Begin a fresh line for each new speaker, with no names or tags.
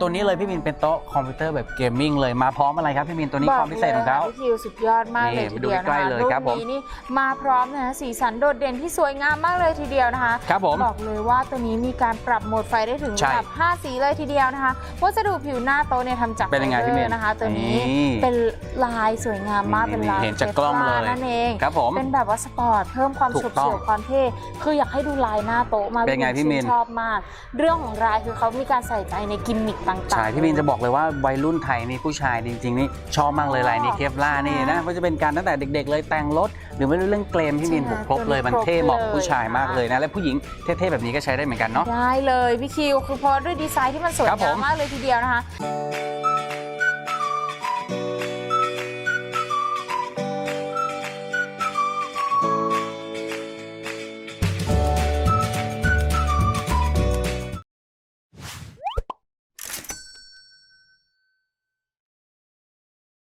ตัวนี้เลยพี่มินเป็นโต๊ะคอมพิวเตอร์แบบเกมมิ่งเลยมาพร้อมอะไรครับพี่มินตัวนี้ความพิเศษของเขา
บกลยค่ะพี่คิวสุดยอดมาก
นี่
เลย
ไป
ที
ดู
เดียว
ใกล้
นะคะ
ๆเลยครับผม
รุ่นนี้นี่มาพร้อมนะสีสันโดดเด่นที่สวยงามมากเลยทีเดียวนะคะ
ครับผม
บอกเลยว่าตัวนี้มีการปรับโหมดไฟได้ถึง
ใช่
ระดับ5สีเลยทีเดียวนะคะวัสดุผิวหน้าโต๊ะเนี่ยทำจาก
เป็นยังไง
ฟบอร์
พี่เมย์
นะคะ ตัวนี้
นี่
เป็นลายสวยงามมาก
นี่
เป็นลาย
เห็นจากกล้องเลย
ทฟนั่นเอง
ครับผม
เป็นแบบว่าสปอร์ตเพิ่มความ
ถู
สุ
ก
ข
ต้อง
เฉียวความเท่คืออยากให้ดูลายหน้าโต๊ะมาก
เป็นไงพี่มิน
ชอบมาก เรื่องของลายคือเขามีการใส่ใจในกิมมิคต่างๆ
ใช่พี่มินจะบอกเลยว่าวัยรุ่นไทยนี่ผู้ชายจริง ๆ นี่ชอบมากเลยลายนี้เคฟล่านี่นะก็จะเป็นการตั้งแต่เด็ก ๆ เลยแต่งรถ หรือไม่รู้เรื่องเกรมพี่มิน
ใช่
ผมครบเลยมัน
ครบ
เท่เหมาะ
เลย
ผู้ชายมากเลยนะ และผู้หญิงเท่ๆแบบนี้ก็ใช้ได้เหมือนกันเนาะ
ได้เลยพี่คิวคือเพราะด้วยดีไซน์ที่มันสวย
ครับผ
งาม
ม
มากเลยทีเดียวนะคะ